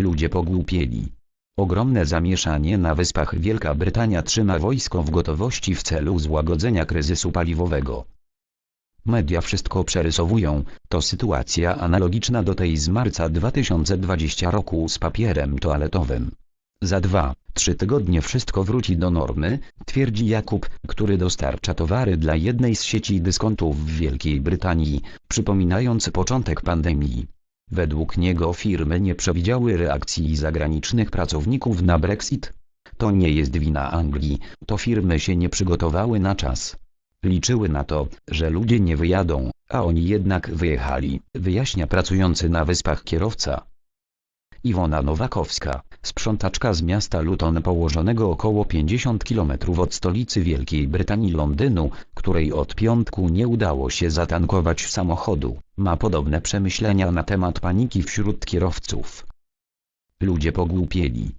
Ludzie pogłupieli. Ogromne zamieszanie na wyspach Wielka Brytania trzyma wojsko w gotowości w celu złagodzenia kryzysu paliwowego. Media wszystko przerysowują, to sytuacja analogiczna do tej z marca 2020 roku z papierem toaletowym. Za dwa, trzy tygodnie wszystko wróci do normy, twierdzi Jakub, który dostarcza towary dla jednej z sieci dyskontów w Wielkiej Brytanii, przypominając początek pandemii. Według niego firmy nie przewidziały reakcji zagranicznych pracowników na Brexit. To nie jest wina Anglii, to firmy się nie przygotowały na czas. Liczyły na to, że ludzie nie wyjadą, a oni jednak wyjechali, wyjaśnia pracujący na wyspach kierowca. Iwona Nowakowska, sprzątaczka z miasta Luton położonego około 50 km od stolicy Wielkiej Brytanii Londynu, której od piątku nie udało się zatankować samochodu, ma podobne przemyślenia na temat paniki wśród kierowców. Ludzie pogłupieli.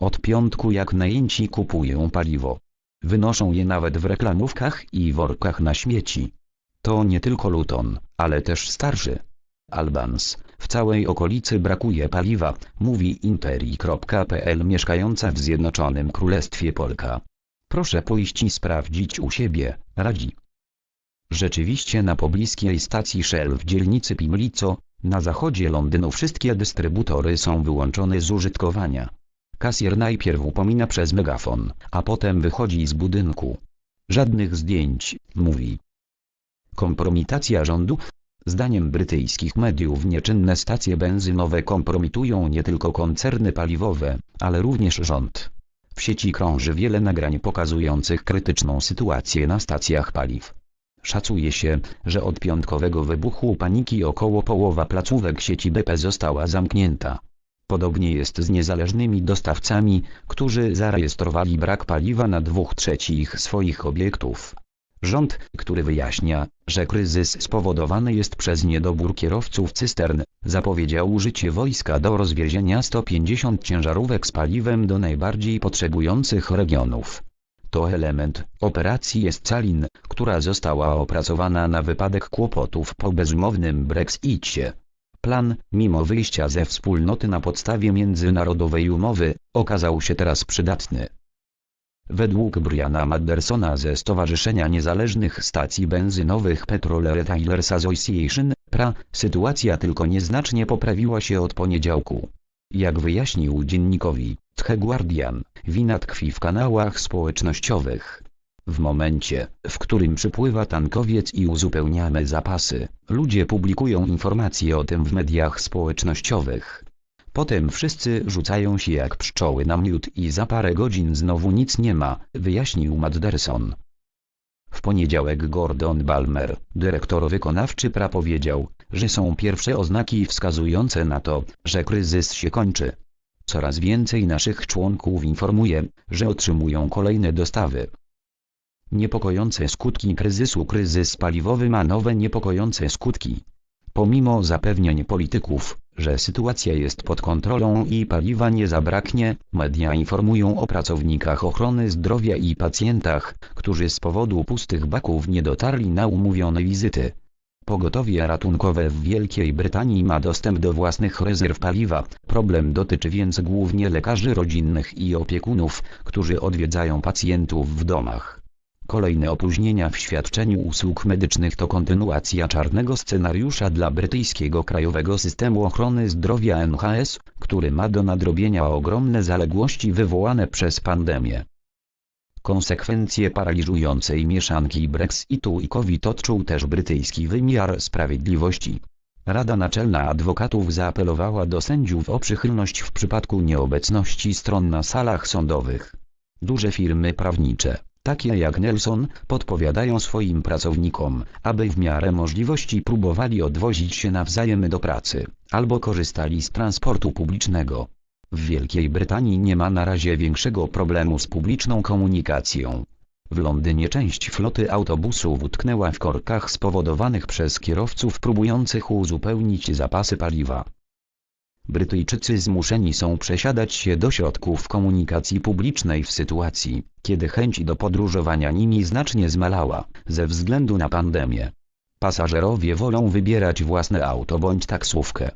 Od piątku jak najęci kupują paliwo. Wynoszą je nawet w reklamówkach i workach na śmieci. To nie tylko Luton, ale też starszy. Albans, w całej okolicy brakuje paliwa, mówi interi.pl mieszkająca w Zjednoczonym Królestwie Polka. Proszę pójść i sprawdzić u siebie, radzi. Rzeczywiście na pobliskiej stacji Shell w dzielnicy Pimlico, na zachodzie Londynu wszystkie dystrybutory są wyłączone z użytkowania. Kasjer najpierw upomina przez megafon, a potem wychodzi z budynku. Żadnych zdjęć, mówi. Kompromitacja rządu? Zdaniem brytyjskich mediów nieczynne stacje benzynowe kompromitują nie tylko koncerny paliwowe, ale również rząd. W sieci krąży wiele nagrań pokazujących krytyczną sytuację na stacjach paliw. Szacuje się, że od piątkowego wybuchu paniki około połowa placówek sieci BP została zamknięta. Podobnie jest z niezależnymi dostawcami, którzy zarejestrowali brak paliwa na dwóch trzecich swoich obiektów. Rząd, który wyjaśnia, że kryzys spowodowany jest przez niedobór kierowców cystern, zapowiedział użycie wojska do rozwiezienia 150 ciężarówek z paliwem do najbardziej potrzebujących regionów. To element operacji jest Calin, która została opracowana na wypadek kłopotów po bezumownym Brexicie. Plan, mimo wyjścia ze wspólnoty na podstawie międzynarodowej umowy, okazał się teraz przydatny. Według Briana Maddersona ze Stowarzyszenia Niezależnych Stacji Benzynowych Petrol Retailers Association, PRA, sytuacja tylko nieznacznie poprawiła się od poniedziałku. Jak wyjaśnił dziennikowi The Guardian, wina tkwi w kanałach społecznościowych. W momencie, w którym przypływa tankowiec i uzupełniamy zapasy, ludzie publikują informacje o tym w mediach społecznościowych. Potem wszyscy rzucają się jak pszczoły na miód i za parę godzin znowu nic nie ma, wyjaśnił Madderson. W poniedziałek Gordon Balmer, dyrektor wykonawczy PRA powiedział, że są pierwsze oznaki wskazujące na to, że kryzys się kończy. Coraz więcej naszych członków informuje, że otrzymują kolejne dostawy. Niepokojące skutki kryzysu Kryzys paliwowy ma nowe niepokojące skutki. Pomimo zapewnień polityków, że sytuacja jest pod kontrolą i paliwa nie zabraknie, media informują o pracownikach ochrony zdrowia i pacjentach, którzy z powodu pustych baków nie dotarli na umówione wizyty. Pogotowie ratunkowe w Wielkiej Brytanii ma dostęp do własnych rezerw paliwa. Problem dotyczy więc głównie lekarzy rodzinnych i opiekunów, którzy odwiedzają pacjentów w domach. Kolejne opóźnienia w świadczeniu usług medycznych to kontynuacja czarnego scenariusza dla brytyjskiego krajowego systemu ochrony zdrowia NHS, który ma do nadrobienia ogromne zaległości wywołane przez pandemię. Konsekwencje paraliżującej mieszanki Brexitu i COVID odczuł też brytyjski wymiar sprawiedliwości. Rada Naczelna Adwokatów zaapelowała do sędziów o przychylność w przypadku nieobecności stron na salach sądowych. Duże firmy prawnicze, takie jak Nelson, podpowiadają swoim pracownikom, aby w miarę możliwości próbowali odwozić się nawzajem do pracy, albo korzystali z transportu publicznego. W Wielkiej Brytanii nie ma na razie większego problemu z publiczną komunikacją. W Londynie część floty autobusów utknęła w korkach spowodowanych przez kierowców próbujących uzupełnić zapasy paliwa. Brytyjczycy zmuszeni są przesiadać się do środków komunikacji publicznej w sytuacji, kiedy chęć do podróżowania nimi znacznie zmalała, ze względu na pandemię. Pasażerowie wolą wybierać własne auto bądź taksówkę.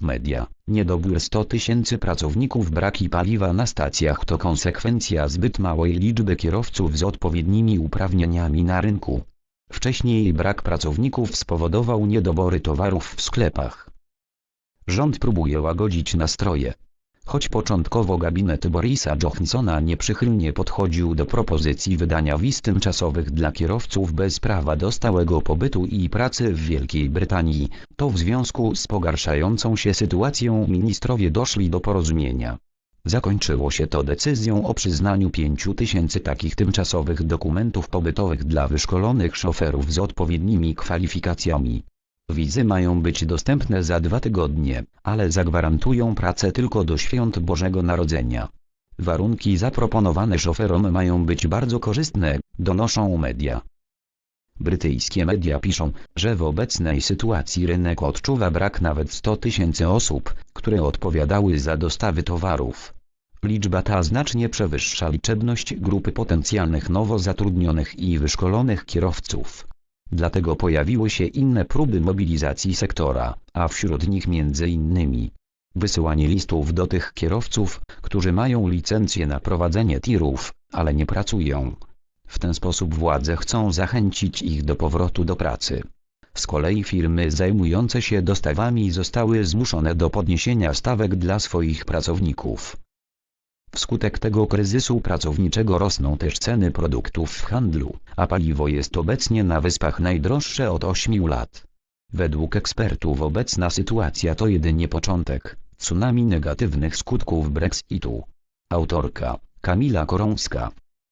Media, niedobór 100 tysięcy pracowników braki paliwa na stacjach to konsekwencja zbyt małej liczby kierowców z odpowiednimi uprawnieniami na rynku. Wcześniej brak pracowników spowodował niedobory towarów w sklepach. Rząd próbuje łagodzić nastroje. Choć początkowo gabinet Borisa Johnsona nieprzychylnie podchodził do propozycji wydania wiz tymczasowych dla kierowców bez prawa do stałego pobytu i pracy w Wielkiej Brytanii, to w związku z pogarszającą się sytuacją ministrowie doszli do porozumienia. Zakończyło się to decyzją o przyznaniu 5 tysięcy takich tymczasowych dokumentów pobytowych dla wyszkolonych szoferów z odpowiednimi kwalifikacjami. Wizy mają być dostępne za dwa tygodnie, ale zagwarantują pracę tylko do świąt Bożego Narodzenia. Warunki zaproponowane szoferom mają być bardzo korzystne, donoszą media. Brytyjskie media piszą, że w obecnej sytuacji rynek odczuwa brak nawet 100 tysięcy osób, które odpowiadały za dostawy towarów. Liczba ta znacznie przewyższa liczebność grupy potencjalnych nowo zatrudnionych i wyszkolonych kierowców. Dlatego pojawiły się inne próby mobilizacji sektora, a wśród nich między innymi wysyłanie listów do tych kierowców, którzy mają licencję na prowadzenie tirów, ale nie pracują. W ten sposób władze chcą zachęcić ich do powrotu do pracy. Z kolei firmy zajmujące się dostawami zostały zmuszone do podniesienia stawek dla swoich pracowników. Wskutek tego kryzysu pracowniczego rosną też ceny produktów w handlu, a paliwo jest obecnie na wyspach najdroższe od 8 lat. Według ekspertów obecna sytuacja to jedynie początek tsunami negatywnych skutków Brexitu. Autorka Kamila Korąska